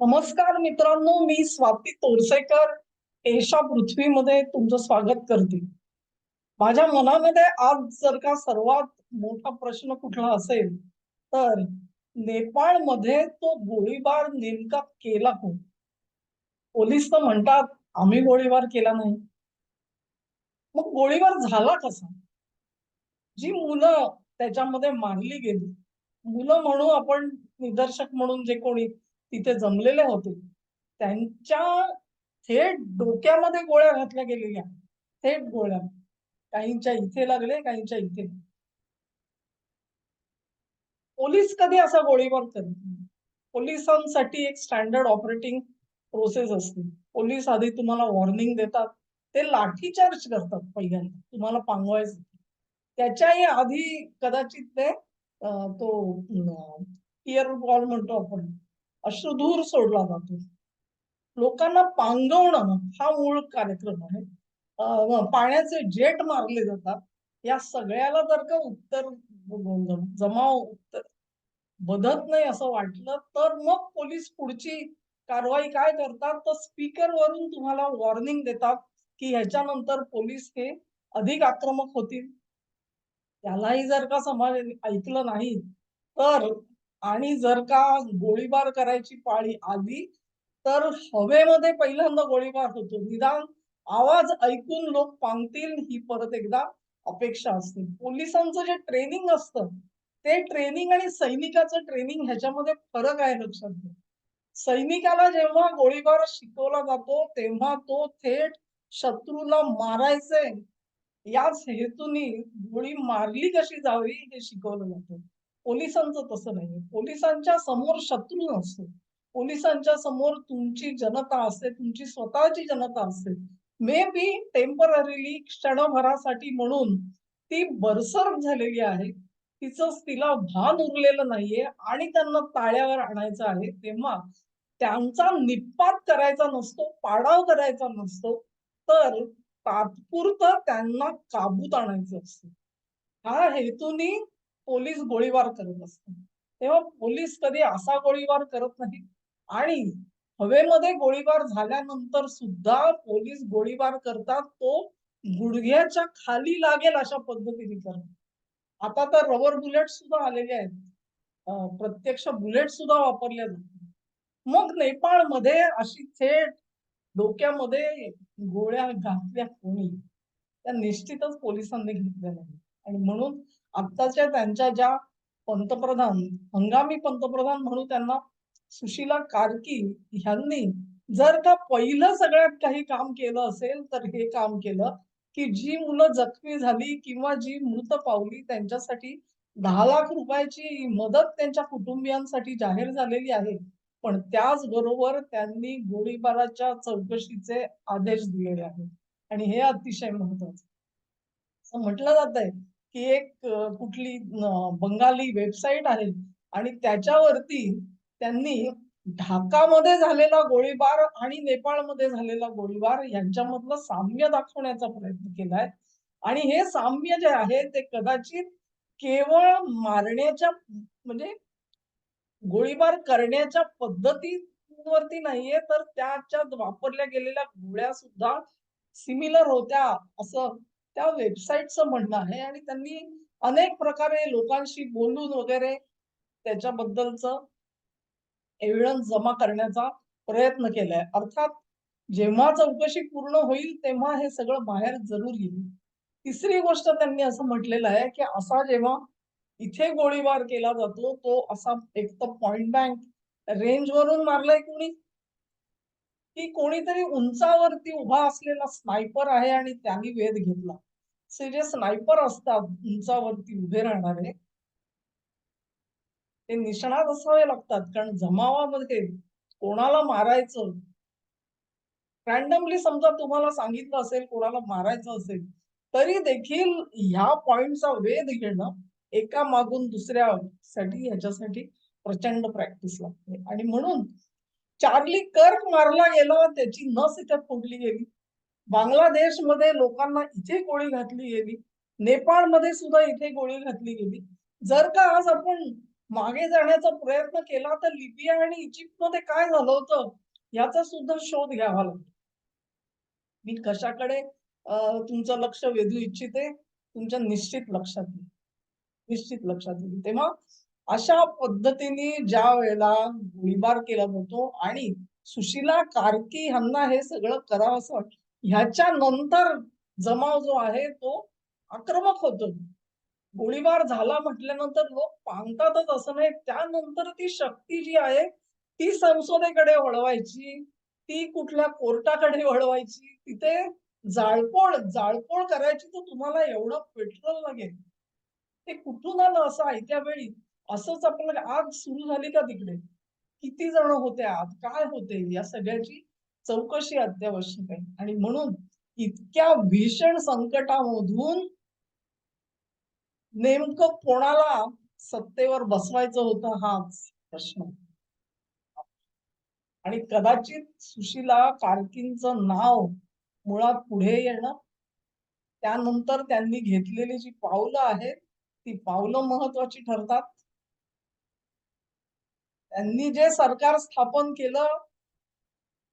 नमस्कार मित्रांनो मी स्वाती तोरसेकर. एशा पृथ्वीमध्ये तुमचं स्वागत करते. माझ्या मनामध्ये आज जर का सर्वात मोठा प्रश्न कुठला असेल तर नेपाळमध्ये तो गोळीबार नेमका केला कोण? पोलीस तर म्हणतात आम्ही गोळीबार केला नाही. मग गोळीबार झाला कसा? जी मुलं त्याच्यामध्ये मारली गेली मुलं म्हणू आपण निदर्शक म्हणून जे कोणी तिथे जमलेले होते. त्यांच्या थेट डोक्यामध्ये गोळ्या घातल्या गेलेल्या. थेट गोळ्या. काहींच्या इथे लागले काहींच्या इथे. पोलीस कधी असा गोळीबार करत पोलिसांसाठी एक स्टँडर्ड ऑपरेटिंग प्रोसेस असते. पोलीस आधी तुम्हाला वॉर्निंग देतात. ते लाठीचार्ज करतात पहिल्यांदा. तुम्हाला पांगवायचं. त्याच्याही आधी कदाचित ते तो इयर बॉल म्हणतो आपण. अश्रुधूर सोडला जातो. लोकांना पांगवणं हा मूळ कार्यक्रम आहे. पाण्याचे जेट मारले जातात. या सगळ्याला जर का उत्तर जमाव उत्तर बदत नाही असं वाटलं तर मग पोलीस पुढची कारवाई काय करतात? तर स्पीकर वरून तुम्हाला वॉर्निंग देतात की ह्याच्यानंतर पोलीस हे अधिक आक्रमक होतील. त्यालाही जर का समाज ऐकलं नाही तर आणि जर का गोळीबार करायची पाळी आली तर हवेमध्ये पहिल्यांदा गोळीबार होतो. निदान आवाज ऐकून लोक पांगतील ही परत एकदा अपेक्षा असते. पोलिसांचं जे ट्रेनिंग असतं ते ट्रेनिंग आणि सैनिकाचं ट्रेनिंग ह्याच्यामध्ये फरक आहे लक्षात घ्या. सैनिकाला जेव्हा गोळीबार शिकवला जातो तेव्हा तो थेट शत्रूला मारायचे. याच हेतूने गोळी मारली कशी जावी हे शिकवलं जातं. पोलिसांचं तसं नाही पोलिसांच्या समोर शत्रू नसतो. पोलिसांच्या समोर तुमची जनता असते तुमची स्वतःची जनता असते. मे बी टेम्पररीली क्षणभरासाठी म्हणून ती बरसर झालेली आहे. तिचं तिला भान उरलेलं नाहीये आणि त्यांना ताळ्यावर आणायचं आहे. तेव्हा त्यांचा निपात करायचा नसतो पाडाव करायचा नसतो तर तात्पुरतं त्यांना काबूत आणायचं असतं. ह्या हेतूनी पोलीस गोळीबार करत असतात. तेव्हा पोलीस कधी असा गोळीबार करत नाही आणि हवेमध्ये गोळीबार झाल्यानंतर सुद्धा पोलीस गोळीबार करतात. तो गुडघ्याच्या खाली लागेल अशा पद्धतीने करतात. आता तर रबर बुलेट सुद्धा आलेले आहेत. प्रत्यक्ष बुलेट सुद्धा वापरल्या जातात. मग नेपाळमध्ये अशी थेट डोक्यामध्ये गोळ्या घातल्या कोणी? त्या निश्चितच पोलिसांनी घेतल्या नाही आणि म्हणून आत्ताच्या त्यांच्या ज्या पंतप्रधान हंगामी पंतप्रधान म्हणून त्यांना सुशीला कार्की ह्यांनी जर का पहिलं सगळ्यात काही काम केलं असेल तर हे काम केलं की जी मुलं जखमी झाली किंवा जी मृत पावली त्यांच्यासाठी दहा लाख रुपयाची मदत त्यांच्या कुटुंबियांसाठी जाहीर झालेली आहे. पण त्याचबरोबर त्यांनी गोळीबाराच्या चौकशीचे आदेश दिलेले आहेत. आणि हे अतिशय महत्वाचं म्हटलं जात आहे की एक कुठली बंगाली वेबसाईट आहे आणि त्याच्यावरती त्यांनी ढाकामध्ये झालेला गोळीबार आणि नेपाळमध्ये झालेला गोळीबार यांच्यामधलं साम्य दाखवण्याचा प्रयत्न केलाय. आणि हे साम्य जे आहे ते कदाचित केवळ मारण्याच्या म्हणजे गोळीबार करण्याच्या पद्धतीवरती नाहीये तर त्याच्यात वापरल्या गेलेल्या गोळ्या सुद्धा सिमिलर होत्या असं त्या वेबसाईटचं म्हणणं आहे आणि त्यांनी अनेक प्रकारे लोकांशी बोलून वगैरे त्याच्याबद्दलचं एव्हिडन्स जमा करण्याचा प्रयत्न केलाय. अर्थात जेव्हा चौकशी पूर्ण होईल तेव्हा हे सगळं बाहेर जरूर येईल. तिसरी गोष्ट त्यांनी असं म्हटलेलं आहे की असा जेव्हा इथे गोळीबार केला जातो तो असा एक तर पॉइंट बँक रेंज वरून मारलाय कोणी? की कोणीतरी उंचावरती उभा असलेला स्नायपर आहे आणि त्यांनी वेध घेतला. जे स्नायपर असतात उंचावरती उभे राहणारे ते निष्णात असावे लागतात. कारण जमावामध्ये कोणाला मारायचं रॅन्डमली समजा तुम्हाला सांगितलं असेल कोणाला मारायचं असेल तरी देखील ह्या पॉइंटचा वेध घेणं एका मागून दुसऱ्या साठी ह्याच्यासाठी प्रचंड प्रॅक्टिस लागते. आणि म्हणून चार्ली कर्क मारला गेला त्याची नस इथे फोडली गेली. बांगलादेशमध्ये लोकांना इथे गोळी घातली गेली. नेपाळमध्ये सुद्धा इथे गोळी घातली गेली. जर का आज आपण मागे जाण्याचा प्रयत्न केला तर लिबिया आणि इजिप्तमध्ये काय झालं होतं याचा सुद्धा शोध घ्यावा लागतो. मी कशाकडे तुमचं लक्ष वेधू इच्छिते? तुमच्या निश्चित लक्षात निश्चित लक्षात येईल तेव्हा अशा पद्धतीने ज्या वेळेला गोळीबार केला जातो आणि सुशिला कार्की ह्यांना हे सगळं करावं असं ह्याच्या नंतर जमाव जो आहे तो आक्रमक होतो. गोळीबार झाला म्हटल्यानंतर लोक पांगतातच असं नाही त्यानंतर ती शक्ती जी आहे ती संसदेकडे वळवायची ती कुठल्या कोर्टाकडे वळवायची तिथे जाळपोळ जाळपोळ करायची तर तुम्हाला एवढं पेट्रोल लागेल. ते कुठून आलं असं आयत्या वेळी? असंच आपल्याला आग सुरू झाली का तिकडे? किती जण होते आत? काय होते? या सगळ्याची चौकशी अत्यावश्यक आहे. आणि म्हणून इतक्या भीषण संकटामधून नेमकं कोणाला सत्तेवर बसवायचं होतं हाच प्रश्न. आणि कदाचित सुशीला कार्कींचं नाव मुळात पुढे येणं त्यानंतर त्यांनी घेतलेली जी पावलं आहेत ती पावलं महत्वाची ठरतात. त्यांनी जे सरकार स्थापन केलं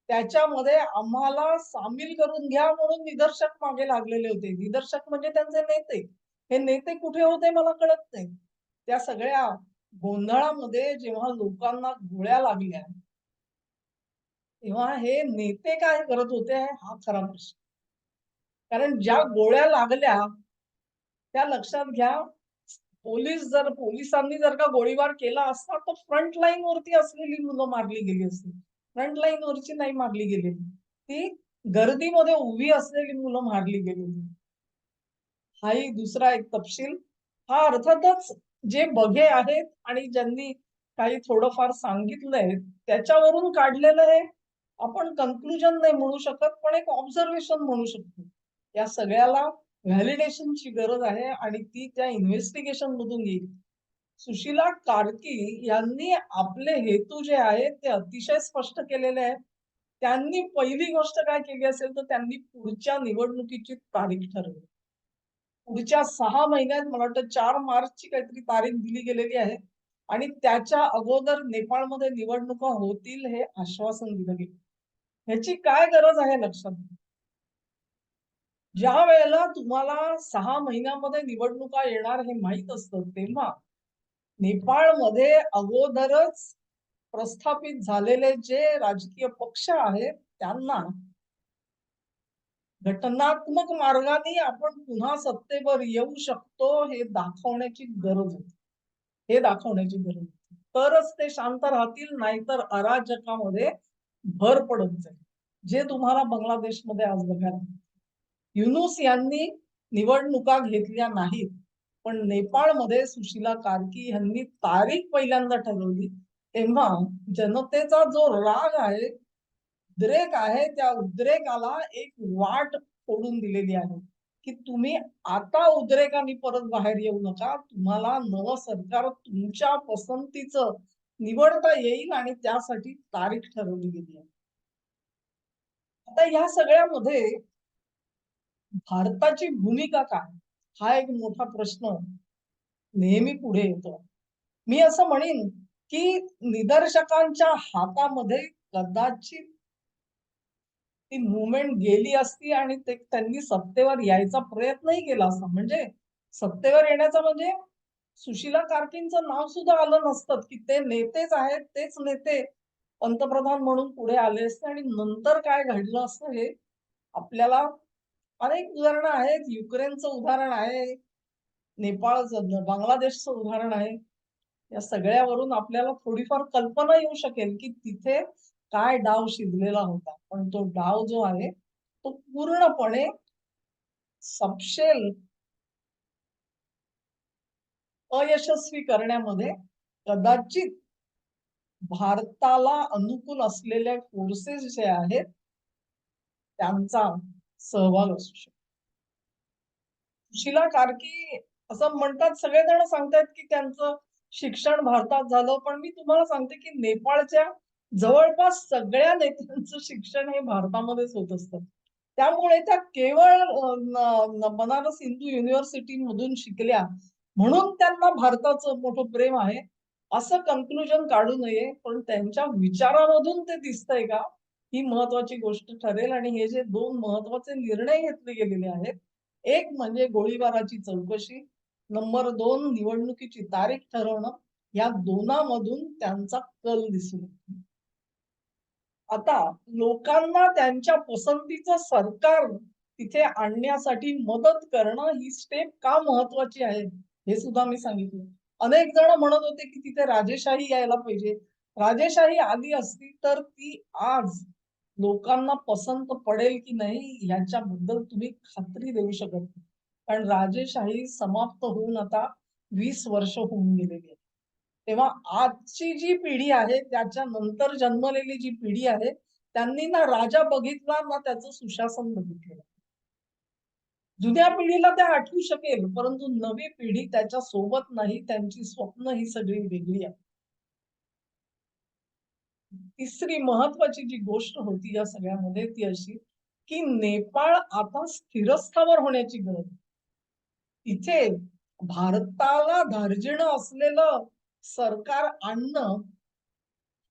त्याच्यामध्ये आम्हाला सामील करून घ्या म्हणून निदर्शक मागे लागलेले होते. निदर्शक म्हणजे त्यांचे नेते. हे नेते कुठे होते मला कळत नाही. त्या सगळ्या गोंधळामध्ये जेव्हा लोकांना गोळ्या लागल्या तेव्हा हे नेते काय करत होते हा खरा प्रश्न. कारण ज्या गोळ्या लागल्या त्या लक्षात घ्या पोलीस जर पोलिसांनी जर का गोळीबार केला असता तर फ्रंट लाईन वरती असलेली मुलं मारली गेली असती. फ्रंट लाईन वरची नाही मारली गेलेली ती गर्दीमध्ये उभी असलेली मुलं मारली गेलेली हाही दुसरा एक तपशील. हा अर्थातच जे बघे आहेत आणि ज्यांनी काही थोडंफार सांगितलंय त्याच्यावरून काढलेलं हे आपण कन्क्लुजन नाही म्हणू शकत पण एक ऑब्झर्वेशन म्हणू शकतो. या सगळ्याला व्हॅलिडेशनची गरज आहे आणि ती त्या इन्व्हेस्टिगेशन मधून येईल. सुशीला कार्की यांनी आपले हेतू जे आहेत ते अतिशय स्पष्ट केलेले आहेत त्यांनी पहिली गोष्ट काय केली असेल तर त्यांनी पुढच्या निवडणुकीची तारीख ठरवली. पुढच्या सहा महिन्यात मला वाटतं चार मार्चची काहीतरी तारीख दिली गेलेली आहे आणि त्याच्या अगोदर नेपाळमध्ये निवडणुका होतील हे आश्वासन दिलं गेलं. ह्याची काय गरज आहे लक्षात घ्या. ज्या वेळेला तुम्हाला सहा महिन्यामध्ये निवडणुका येणार हे माहीत असतं तेव्हा नेपाळमध्ये अगोदरच प्रस्थापित झालेले जे राजकीय पक्ष आहेत त्यांना घटनात्मक मार्गाने आपण पुन्हा सत्तेवर येऊ शकतो हे दाखवण्याची गरज होती. हे दाखवण्याची गरज होती. तरच ते शांत राहतील नाहीतर अराजकामध्ये भर पडत जाईल. जे तुम्हाला बांगलादेशमध्ये आज बघायला युनुस यांनी निवडणुका घेतल्या नाहीत पण नेपाळमध्ये सुशीला कार्की यांनी तारीख पहिल्यांदा ठरवली. तेव्हा जनतेचा जो राग आहे उद्रेक आहे त्या उद्रेकाला एक वाट फोडून दिलेली आहे की तुम्ही आता उद्रेकाने परत बाहेर येऊ नका तुम्हाला नवं सरकार तुमच्या पसंतीचं निवडता येईल आणि त्यासाठी तारीख ठरवली गेली आहे. आता ह्या सगळ्यामध्ये भारताची भूमिका काय? हा एक मोठा प्रश्न नेहमी पुढे येतो. मी असं म्हणेन की निदर्शकांच्या हातामध्ये कदाचित ती मुवमेंट गेली असती आणि ते त्यांनी सत्तेवर यायचा प्रयत्नही केला असता. म्हणजे सत्तेवर येण्याचा म्हणजे सुशीला कार्कींचं नाव सुद्धा आलं नसतं की ते नेतेच आहेत तेच नेते पंतप्रधान म्हणून पुढे आले असते आणि नंतर काय घडलं असतं हे आपल्याला अनेक उदाहरणं आहेत. युक्रेनचं उदाहरण आहे. नेपाळचं बांगलादेशचं उदाहरण आहे. या सगळ्यावरून आपल्याला थोडीफार कल्पना येऊ शकेल की तिथे काय डाव शिजलेला होता. पण तो डाव जो आहे तो पूर्णपणे सपशेल अयशस्वी करण्यामध्ये कदाचित भारताला अनुकूल असलेल्या फोर्सेस जे आहेत त्यांचा सहभाग असू शकतो. सुशिला कार्की असं म्हणतात सगळेजण सांगतात की त्यांचं शिक्षण भारतात झालं पण मी तुम्हाला सांगते की नेपाळच्या जवळपास सगळ्या नेत्यांचं शिक्षण हे भारतामध्येच होत असतं. त्यामुळे त्या केवळ बनारस हिंदू युनिव्हर्सिटी मधून शिकल्या म्हणून त्यांना भारताचं मोठं प्रेम आहे असं कन्क्लुजन काढू नये पण त्यांच्या विचारामधून ते दिसतंय का? ही महत्वाची गोष्ट ठरेल आणि हे जे दोन महत्त्वाचे निर्णय घेतले गेलेले आहेत एक म्हणजे गोळीबाराची चौकशी नंबर दोन निवडणुकीची तारीख ठरवणं या दोनामधून त्यांचा कल दिसून आता लोकांना त्यांच्या पसंतीचं सरकार तिथे आणण्यासाठी मदत करणं ही स्टेप का महत्वाची आहे हे सुद्धा मी सांगितलं. अनेक जण म्हणत होते की तिथे राजेशाही यायला पाहिजे. राजेशाही आली असती तर ती आज लोकांना पसंत पडेल की नाही याच्याबद्दल तुम्ही खात्री देऊ शकत नाही. कारण राजेशाही समाप्त होऊन आता वीस वर्ष होऊन गेलेली आहे तेव्हा आजची जी पिढी आहे त्याच्या नंतर जन्मलेली जी पिढी आहे त्यांनी ना राजा बघितला ना त्याचं सुशासन बघितलेलं जुन्या पिढीला ते आठवू शकेल परंतु नवी पिढी त्याच्या सोबत नाही त्यांची स्वप्न ही सगळी वेगळी आहे. तिसरी महत्वाची जी गोष्ट होती या सगळ्यामध्ये ती अशी की नेपाळ आता स्थिरस्थावर होण्याची गरज इथे भारताला धार्जिणं असलेलं सरकार आणणं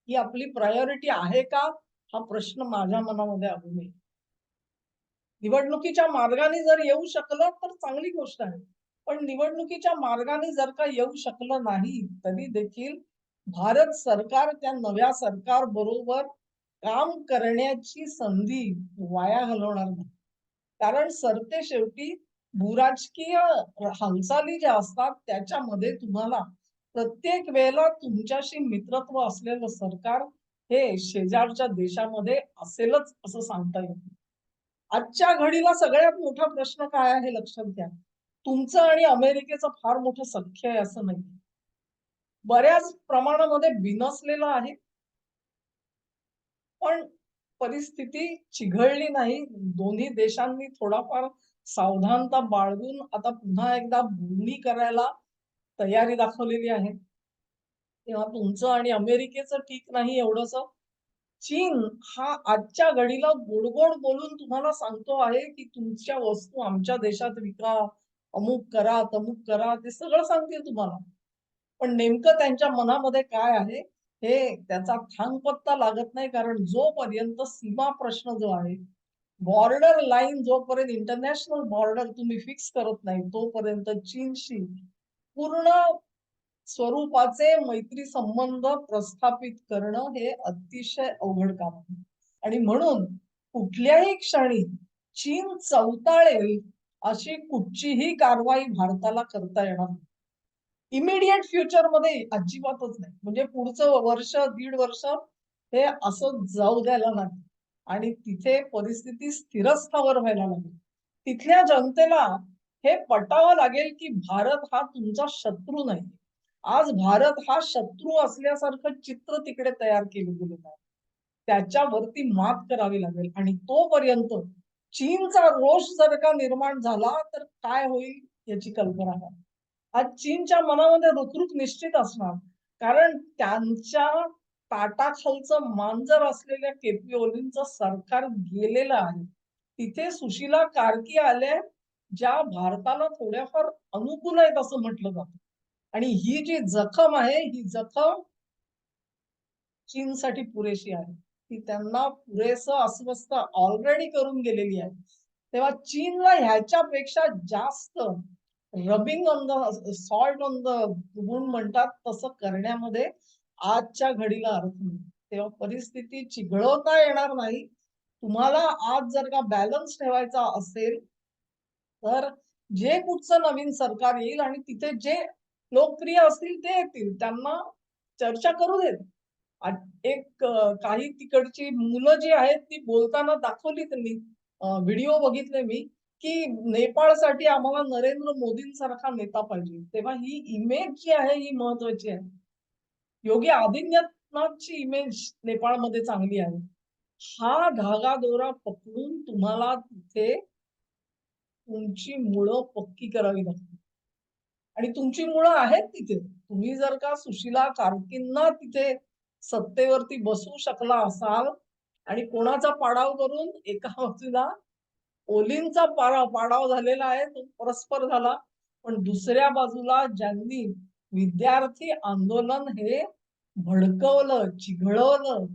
ही आपली प्रायोरिटी आहे का? हा प्रश्न माझ्या मनामध्ये अजून नये निवडणुकीच्या मार्गाने जर येऊ शकलं तर चांगली गोष्ट आहे. पण निवडणुकीच्या मार्गाने जर का येऊ शकलं नाही तरी देखील भारत सरकार त्या नव्या सरकार बरोबर काम करण्याची संधी वाया घालवणार नाही. कारण सरते शेवटी भूराजकीय हालचाली ज्या असतात त्याच्यामध्ये तुम्हाला प्रत्येक वेळेला तुमच्याशी मित्रत्व असलेलं सरकार हे शेजारच्या देशामध्ये असेलच असं सांगता येत आजच्या घडीला सगळ्यात मोठा प्रश्न काय आहे लक्षात घ्या. तुमचं आणि अमेरिकेचं फार मोठं सख्य आहे असं नाही. बऱ्याच प्रमाणामध्ये बिनसलेलं आहे. पण परिस्थिती चिघळली नाही. दोन्ही देशांनी थोडाफार सावधानता बाळगून आता पुन्हा एकदा बोलणी करायला तयारी दाखवलेली आहे. तेव्हा तुमचं आणि अमेरिकेचं ठीक नाही एवढंच चीन हा आजच्या घडीला गोडगोड बोलून तुम्हाला सांगतो आहे की तुमच्या वस्तू आमच्या देशात विका अमुक करा तमुक करा ते सगळं सांगतील तुम्हाला. पण नेमकं त्यांच्या मनामध्ये काय आहे हे त्याचा थांगपत्ता लागत नाही कारण जोपर्यंत सीमा प्रश्न जो आहे बॉर्डर लाईन जोपर्यंत इंटरनॅशनल बॉर्डर तुम्ही फिक्स करत नाही तोपर्यंत चीनशी पूर्ण स्वरूपाचे मैत्री संबंध प्रस्थापित करणं हे अतिशय अवघड काम आहे. आणि म्हणून कुठल्याही क्षणी चीन चवताळेल अशी कुठचीही कारवाई भारताला करता येणार नाही. इमिडिएट फ्युचरमध्ये अजिबातच नाही. म्हणजे पुढचं वर्ष दीड वर्ष हे असं जाऊ द्यायला नाही आणि तिथे परिस्थिती स्थिरस्थावर व्हायला लागेल. तिथल्या जनतेला हे पटावं लागेल की भारत हा तुमचा शत्रू नाही. आज भारत हा शत्रू असल्यासारखं चित्र तिकडे तयार केलं गेलं आहे त्याच्यावरती मात करावी लागेल. आणि तोपर्यंत चीनचा रोष जर का निर्माण झाला तर काय होईल याची कल्पना करा. आज चीनच्या मनामध्ये रुकृत निश्चित असणार. कारण त्यांच्या ताटाखालचं मांजर असलेल्या केपी ओलींचं सरकार गेलेलं आहे. तिथे सुशीला कार्की आल्या ज्या भारताला थोड्याफार अनुकूल आहेत असं म्हटलं जातं. आणि ही जी जखम आहे ही जखम चीनसाठी पुरेशी आहे. ती त्यांना पुरेसं अस्वस्थ ऑलरेडी करून गेलेली आहे. तेव्हा चीनला ह्याच्यापेक्षा जास्त rubbing on the salt on the गुण म्हणतात तसं करण्यामध्ये आजच्या घडीला अर्थ नाही. तेव्हा परिस्थिती चिघळवता येणार नाही. तुम्हाला आज जर का बॅलन्स ठेवायचा असेल तर जे कुठचं नवीन सरकार येईल आणि तिथे जे लोकप्रिय असतील ते येतील. त्यांना चर्चा करू देत एक काही तिकडची मुलं जी आहेत ती बोलताना दाखवली त्यांनी. व्हिडिओ बघितले मी. की नेपाळसाठी आम्हाला नरेंद्र मोदींसारखा नेता पाहिजे. तेव्हा ही इमेज जी आहे ही महत्वाची आहे. योगी आदित्यनाथची इमेज नेपाळमध्ये चांगली आहे. हा धागा दोरा पकडून तुम्हाला तिथे तुमची मुळं पक्की करावी लागतील. आणि तुमची मुळं आहेत तिथे. तुम्ही जर का सुशिला कारकींना तिथे सत्तेवरती बसू शकला असाल आणि कोणाचा पाडाव करून एका बाजूला ओलींचा पाडा पाडाव झालेला आहे तो परस्पर झाला. पण दुसऱ्या बाजूला ज्यांनी विद्यार्थी आंदोलन हे भडकवलं चिघळवलं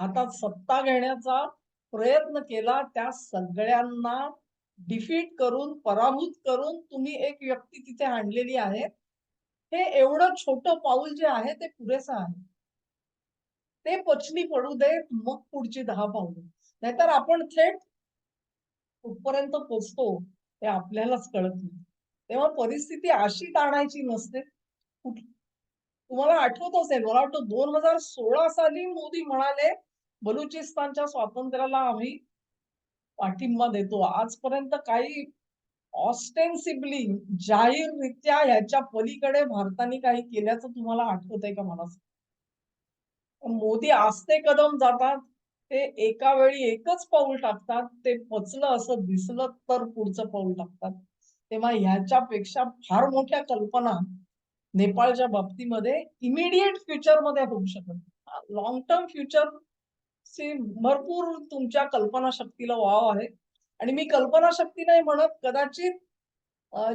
हातात सत्ता घेण्याचा प्रयत्न केला त्या सगळ्यांना डिफीट करून पराभूत करून तुम्ही एक व्यक्ती तिथे आणलेली आहे. हे एवढं छोटं पाऊल जे आहे ते पुरेसं आहे. ते पचनी पडू देत मग पुढची दहा पावलं. नाहीतर आपण थेट कुठपर्यंत पोचतो हे आपल्यालाच कळत नाही. तेव्हा परिस्थिती अशी ताणायची नसते. कुठ- तुम्हाला आठवत असेल मला वाटतं दोन हजार सोळा साली मोदी म्हणाले बलुचिस्तानच्या स्वातंत्र्याला आम्ही पाठिंबा देतो. आजपर्यंत काही ऑस्टेन्सिबली जाहीररित्या ह्याच्या पलीकडे भारताने काही केल्याचं तुम्हाला आठवत आहे का मला मोदी आस्ते कदम जातात ते एका वेळी एकच पाऊल टाकतात ते पचलं असं दिसलं तर पुढचं पाऊल टाकतात. तेव्हा ह्याच्यापेक्षा फार मोठ्या कल्पना नेपाळच्या बाबतीमध्ये इमिडिएट फ्युचरमध्ये होऊ शकत लॉंग टर्म फ्युचर ची भरपूर तुमच्या कल्पनाशक्तीला वाव आहे. आणि मी कल्पनाशक्ती नाही म्हणत कदाचित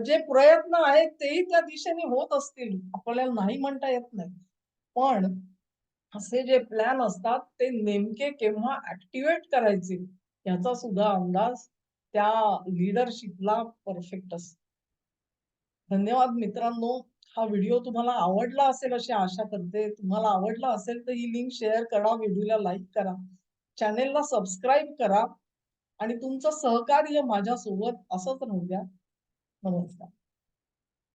जे प्रयत्न आहेत तेही त्या दिशेने होत असतील. आपल्याला नाही म्हणता येत नाही. पण असे जे प्लॅन असतात ते नेमके केव्हा ऍक्टिव्हेट करायचे याचा सुद्धा अंदाज त्या लिडरशिपला परफेक्ट असतो. धन्यवाद मित्रांनो. हा व्हिडिओ तुम्हाला आवडला असेल अशी आशा करते. तुम्हाला आवडला असेल तर ही लिंक शेअर करा व्हिडिओला लाईक करा. चॅनेलला सबस्क्राईब करा. आणि तुमचं सहकार्य माझ्यासोबत असंच राहू द्या. नमस्कार.